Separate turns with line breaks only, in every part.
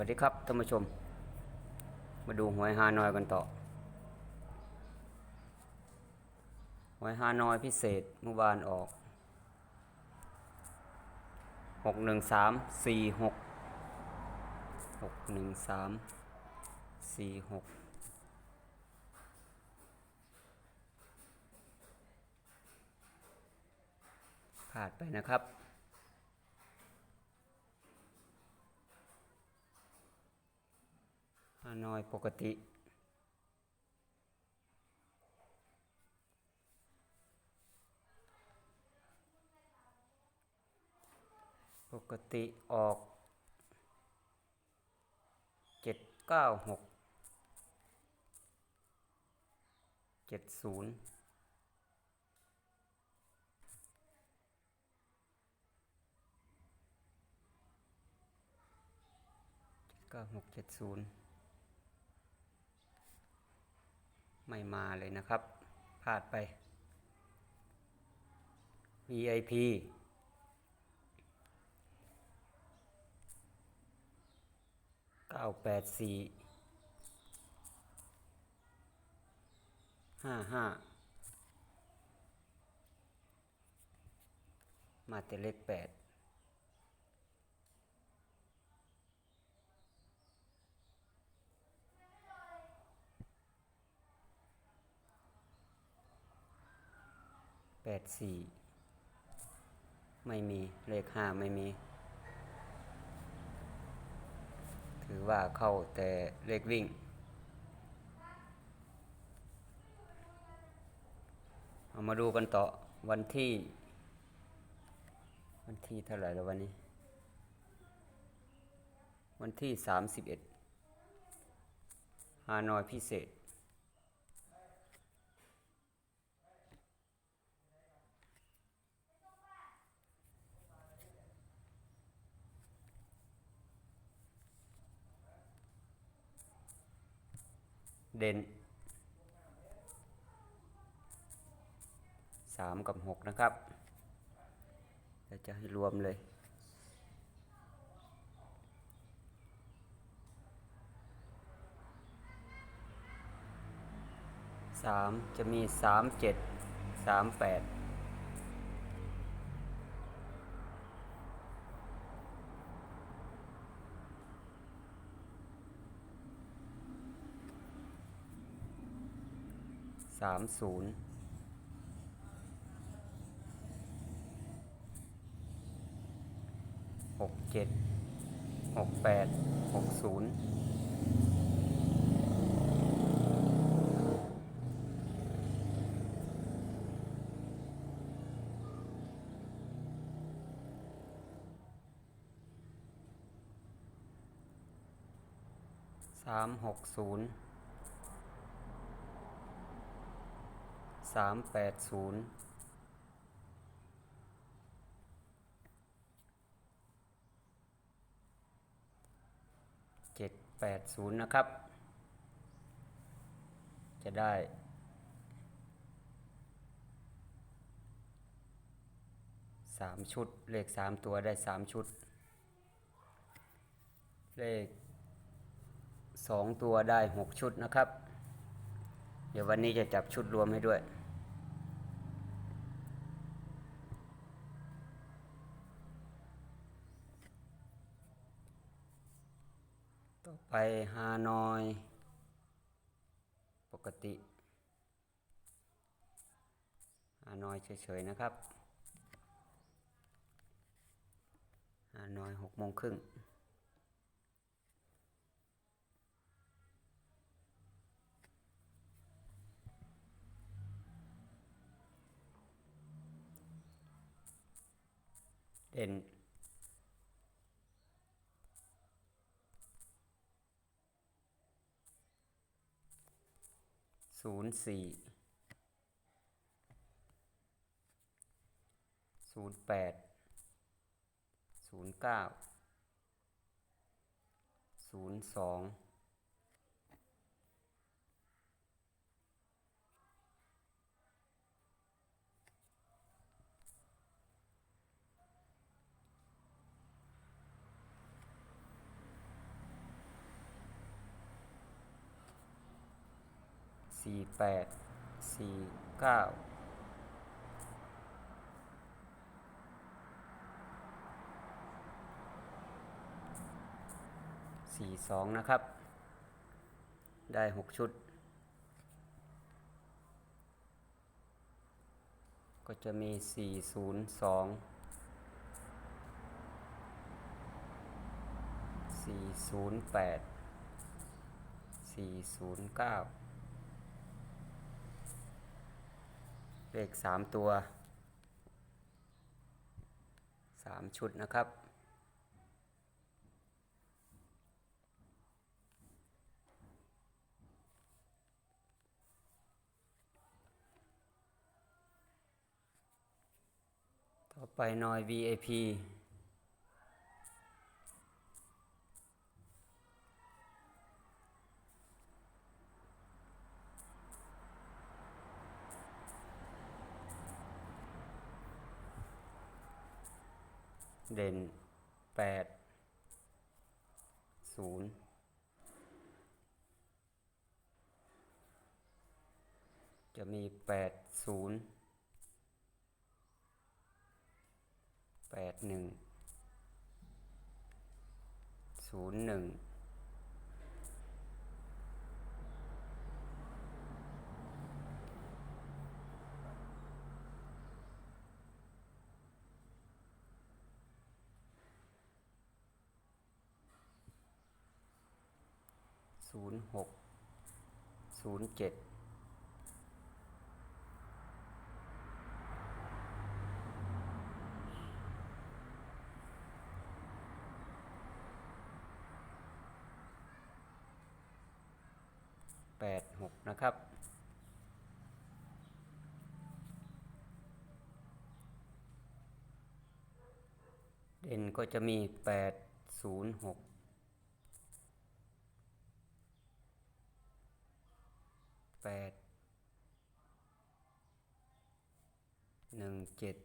วัสดีครับท่านผู้ชม มาดูหวยฮานอยกันต่อหวยฮานอยพิเศษเมื่อวานออกหกหนึ่งสามสี่หกหกหนึ่งสามสี่หกพลาดไปนะครับานอยปกติ ปกติออกเจ็ดเก้าหกเจ็ดศูนย์เก้าหกเจ็ดศูนย์ ไม่มาเลยนะครับพลาดไป VIP เก้าแปดสี่ห้าห้ามาแต่เลขแปด ดสี่ไม่มีเลขห้าไม่มี ถือว่าเข้าแต่เลขวิ่ง เอามาดูกันต่อวันที่ วันที่เท่าไหร่แล้ววันนี้ วันที่สามสิบเอ็ดฮานอยพิเศษ เด่น 3 กับ 6 นะครับเราจะให้รวมเลยสามจะมีสามเจ็ดสามแปด สามศูนย์หกเจ็ดหกแปดหกศูนย์สามหกศูนย์ สามแปดศูนย์เจ็ดแปดศูนย์นะครับ จะได้สามชุด เลขสามตัวได้สามชุด เลขสองตัวได้หกชุดนะครับ เดี๋ยววันนี้จะจับชุดรวมให้ด้วย ไปฮานอย ปกติฮานอยเฉยๆนะครับฮานอยหกโมงครึ่งเด่น ศูนย์สี่ศูนย์แปดศูนย์เก้าศูนย์สอง สี่แปดสี่เก้าสี่สองนะครับ ได้หกชุด ก็จะมีสี่ศูนย์สองสี่ศูนย์แปดสี่ศูนย์เก้า เลขสามตัวสามชุดนะครับ ต่อไปนอย VIP เด่นแปดศูนย์จะมีแปดศูนย์แปดหนึ่งศูนย์หนึ่ง ศูนย์หกศูนย์เจ็ดแปดหกนะครับเด่นก็จะมี 8 0 6 ดหนึ่งเจ็ด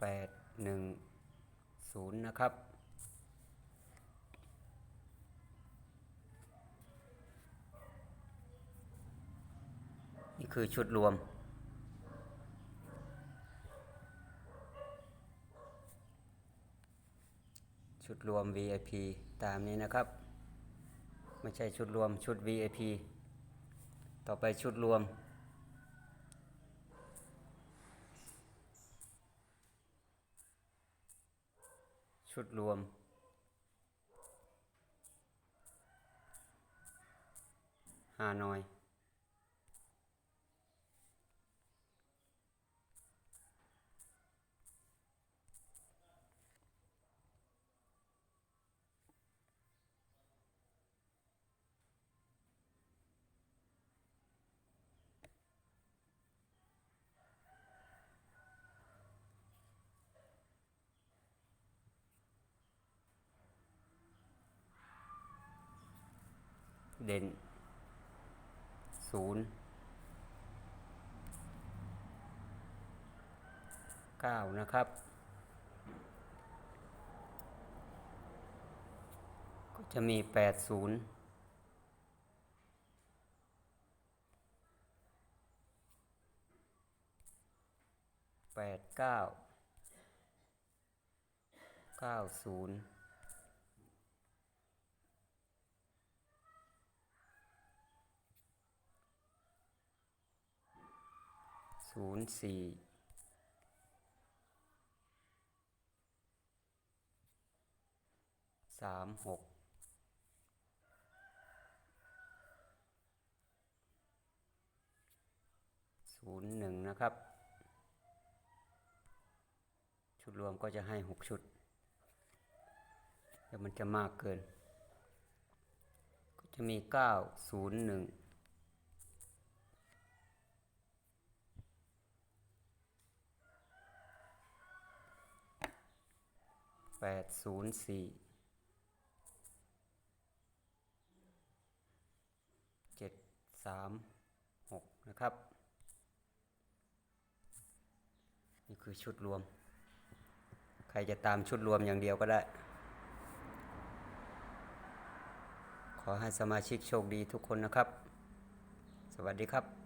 แปดหนึ่งศูนย์นะครับ นี่คือชุดรวม ชุดรวม VIP ตามนี้นะครับ ไม่ใช่ชุดรวมชุด VIP ต่อไปชุดรวม ชุดรวม ฮานอย เด่นศูนย์เก้านะครับ ก็จะมีแปดศูนย์แปดเก้าเก้าศูนย์ ศูนย์สี่สามหกศูนย์หนึ่งนะครับ ชุดรวมก็จะให้หกชุดแต่มันจะมากเกิน ก็จะมีเก้าศูนย์หนึ่ง แปดศูนย์สี่เจ็ดสามหกนะครับ นี่คือชุดรวม ใครจะตามชุดรวมอย่างเดียวก็ได้ ขอขอให้สมาชิกโชคดีทุกคนนะครับ สวัสดีครับ